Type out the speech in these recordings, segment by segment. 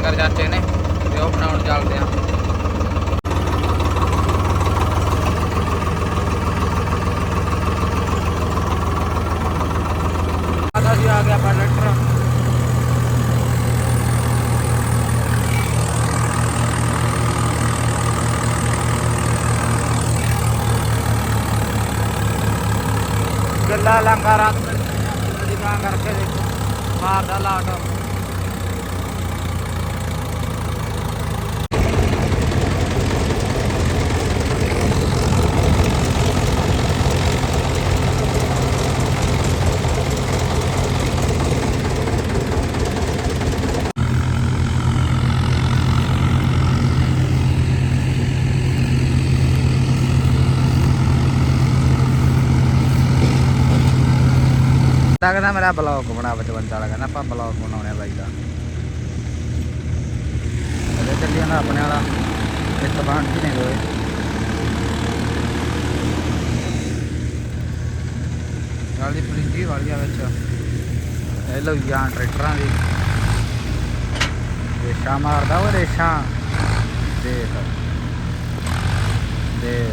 ਕਰ ਚਾਚੇ ਨੇ ਤੇ ਉਹ ਬਣਾਉਣ ਚੱਲਦੇ ਆ। ਆਦਾ ਜੀ ਆ ਦੀ ਤਾਂ ਕਰਕੇ ਮਾਰਦਾ ਲਾਟ। ਲੱਗਦਾ ਮੇਰਾ ਬਲੌਗ ਬਣਾ ਵਿੱਚ ਬੰਦਾ ਲੱਗਦਾ ਆਪਾਂ ਬਲੌਗ ਬਣਾਉਣੇ ਬਾਈ ਦਾ। ਅਰੇ ਚੱਲੀ ਜਾਂਦਾ ਆਪਣੇ ਵਾਲਾ, ਇੱਕ ਬਾਣ ਨਹੀਂ ਹੋਏ। ਨਾਲ ਦੀ ਫਲਿੰਜੀ ਵਾਲੀ ਵਿੱਚ। ਇਹ ਲੋ ਜਾਂ ਟਰੈਕਟਰਾਂ ਦੀ। ਰੇਸ਼ਾ ਮਾਰਦਾ ਉਹ ਰੇਸ਼ਾ। ਦੇਖ। ਦੇ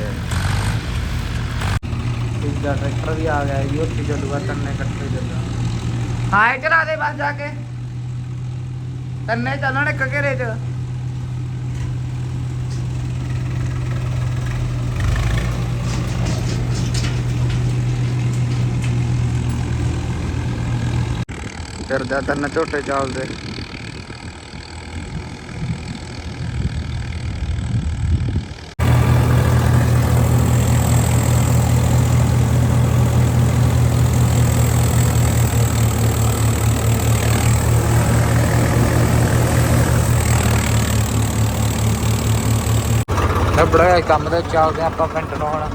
ਤੀਜਾ ਟਰੈਕਟਰ ਵੀ ਆ ਗਿਆ ਜੀ, ਉੱਥੇ ਚੱਲੂਗਾ, ਤੰਨੇ ਕੱਟੇ ਚੱਲੂਗਾ। ਹਾਏ ਚਲਾ ਦੇ ਬਸ ਜਾ ਕੇ। ਤੰਨੇ ਚੱਲਣ ਇੱਕ ਘੇਰੇ ਚ। ਫਿਰਦਾ ਤੰਨੇ ਝੋਟੇ ਚੱਲਦੇ। ਇਹ ਬੜਾ ਕੰਮ ਤੇ ਚੱਲਦੇ ਹਾਂ ਆਪਾਂ ਪਿੰਡ ਨੂੰ ਹੁਣ।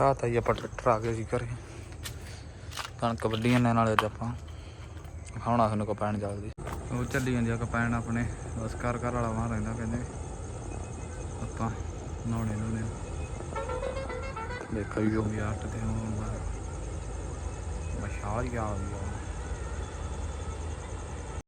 ਰਾਤ ਆਈ ਆਪਾਂ ਟਰੈਕਟਰ ਆ ਗਏ ਸੀ ਘਰੇ। ਕਣਕ ਵੱਢੀਆਂ ਨੇ ਨਾਲੇ ਅੱਜ ਆਪਾਂ। ਖਾਣਾ ਤੁਹਾਨੂੰ ਕਪੈਣ ਜਲਦੀ ਉਹ ਚੱਲੀ ਜਾਂਦੀ ਆ ਕਪੈਣ ਆਪਣੇ। ਬਸ ਘਰ ਘਰ ਵਾਲਾ ਵਾਂ ਰਹਿੰਦਾ ਕਹਿੰਦੇ। ਆਪਾਂ ਨਹਾਉਣੇ ਨਹਾਉਣੇ ਦੇਖੋ ਯੋ ਯਾਰ ਤੇ ਹੁਣ ਮਸ਼ਾਲ ਹੀ